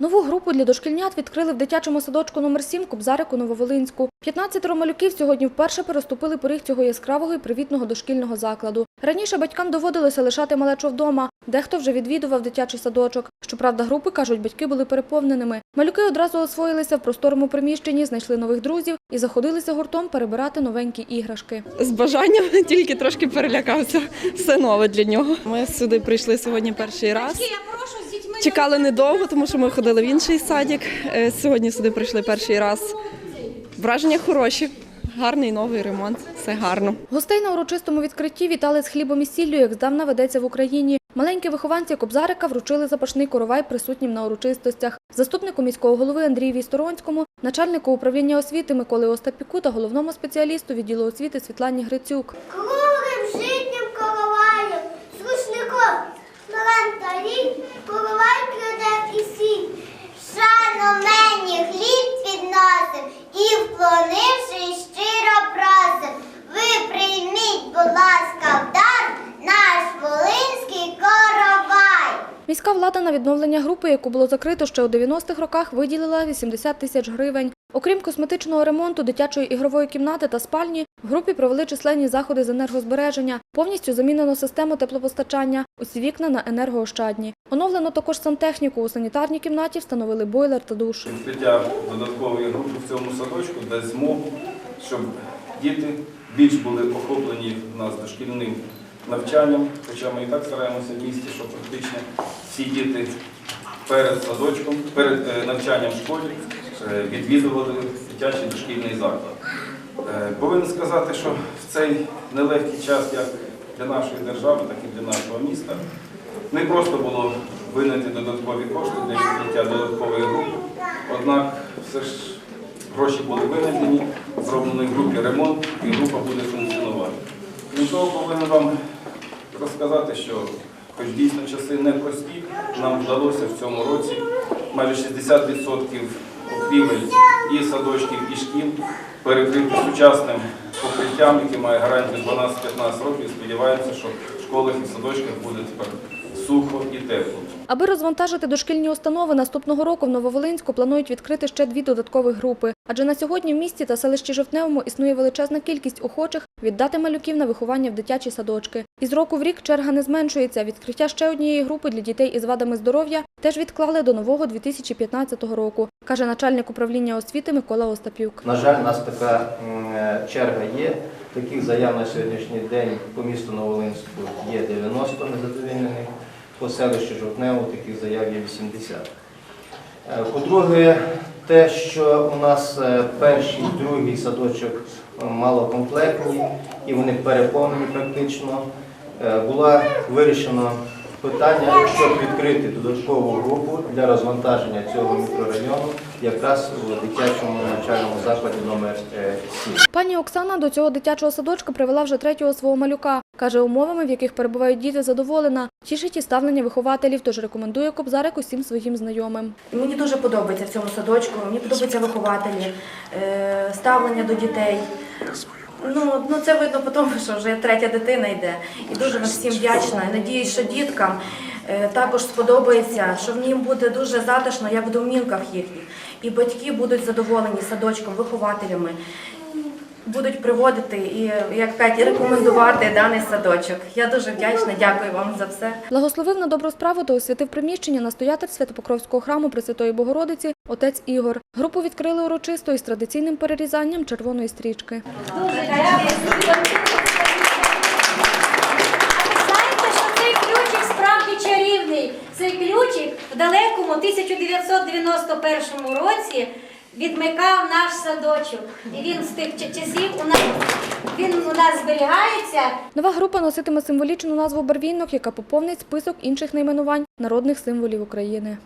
Нову групу для дошкільнят відкрили в дитячому садочку номер 7 Кобзарику Нововолинську. 15 малюків сьогодні вперше переступили поріг цього яскравого і привітного дошкільного закладу. Раніше батькам доводилося лишати малечу вдома. Дехто вже відвідував дитячий садочок. Щоправда, групи, кажуть, батьки були переповненими. Малюки одразу освоїлися в просторому приміщенні, знайшли нових друзів і заходилися гуртом перебирати новенькі іграшки. З бажанням тільки трошки перелякався. Все нове для нього. Ми сюди прийшли сьогодні перший раз. Чекали недовго, тому що ми ходили в інший садик. Е, Сьогодні сюди прийшли перший раз. Враження хороші, гарний новий ремонт. Все гарно. Гостей на урочистому відкритті вітали з хлібом і сіллю, як здавна ведеться в Україні. Маленькі вихованці Кобзарика вручили запашний коровай присутнім на урочистостях. Заступнику міського голови Андрієві Сторонському, начальнику управління освіти Миколи Остапіку та головному спеціалісту відділу освіти Світлані Грицюк. Круглим житнім влада на відновлення групи, яку було закрито ще у 90-х роках, виділила 80 тисяч гривень. Окрім косметичного ремонту, дитячої ігрової кімнати та спальні, в групі провели численні заходи з енергозбереження. Повністю замінено систему теплопостачання, усі вікна на енергоощадні. Оновлено також сантехніку. У санітарній кімнаті встановили бойлер та душ. Відкриття додаткової групи в цьому садочку дасть змогу, щоб діти більш були охоплені в нас дошкільним навчанням, хоча ми і так стараємося в місті, щоб практично всі діти перед садочком, перед е, навчанням в школі е, відвідували дитячий дошкільний заклад. Е, Повинен сказати, що в цей нелегкий час як для нашої держави, так і для нашого міста не просто було винайти додаткові кошти для відкриття додаткової групи. Однак все ж гроші були винайдені, зроблений групі ремонт і група буде функціонувати. Крім того, повинен вам розказати, що хоч дійсно часи непрості, нам вдалося в цьому році майже 60% покрівель і садочків, і шкіл перекрити сучасним покриттям, яке має гарантію 12-15 років. Сподіваємося, що в школах і садочках буде тепер сухо і тепло. Аби розвантажити дошкільні установи, наступного року в Нововолинську планують відкрити ще дві додаткових групи. Адже на сьогодні в місті та селищі Жовтневому існує величезна кількість охочих віддати малюків на виховання в дитячі садочки. Із року в рік черга не зменшується. Відкриття ще однієї групи для дітей із вадами здоров'я теж відклали до нового 2015 року, каже начальник управління освіти Микола Остапюк. На жаль, у нас така е, черга є. Таких заяв на сьогоднішній день по місту Новолинську є 90 незадовільнених, по селищу Жовтневу таких заяв є 80. Е, По-друге, те, що у нас е, перший другий садочок е, малокомплектні і вони переповнені практично, було вирішено питання, щоб відкрити додаткову групу для розвантаження цього мікрорайону якраз у дитячому навчальному закладі номер е, 7. Пані Оксана до цього дитячого садочка привела вже третього свого малюка. Каже, умовами, в яких перебувають діти, задоволена. Тішить і ставлення вихователів, тож рекомендує Кобзарик усім своїм знайомим. Мені дуже подобається в цьому садочку, мені подобаються вихователі, е, ставлення до дітей. Ну, ну це видно по тому, що вже третя дитина йде. І дуже вам всім вдячна. І надіюсь, що діткам е, також сподобається, що в нім буде дуже затишно, як в домінках їхніх. І батьки будуть задоволені садочком, вихователями. Будуть приводити і, як кажуть, рекомендувати даний садочок. Я дуже вдячна, дякую вам за все. Благословив на добру справу та освятив приміщення настоятель Святопокровського храму Пресвятої Богородиці отець Ігор. Групу відкрили урочисто із традиційним перерізанням червоної стрічки. Справді чарівний. Цей ключик в далекому 1991 році відмикав наш садочок. І він з тих ча- часів у нас він у нас зберігається. Нова група носитиме символічну назву барвінок, яка поповнить список інших найменувань народних символів України.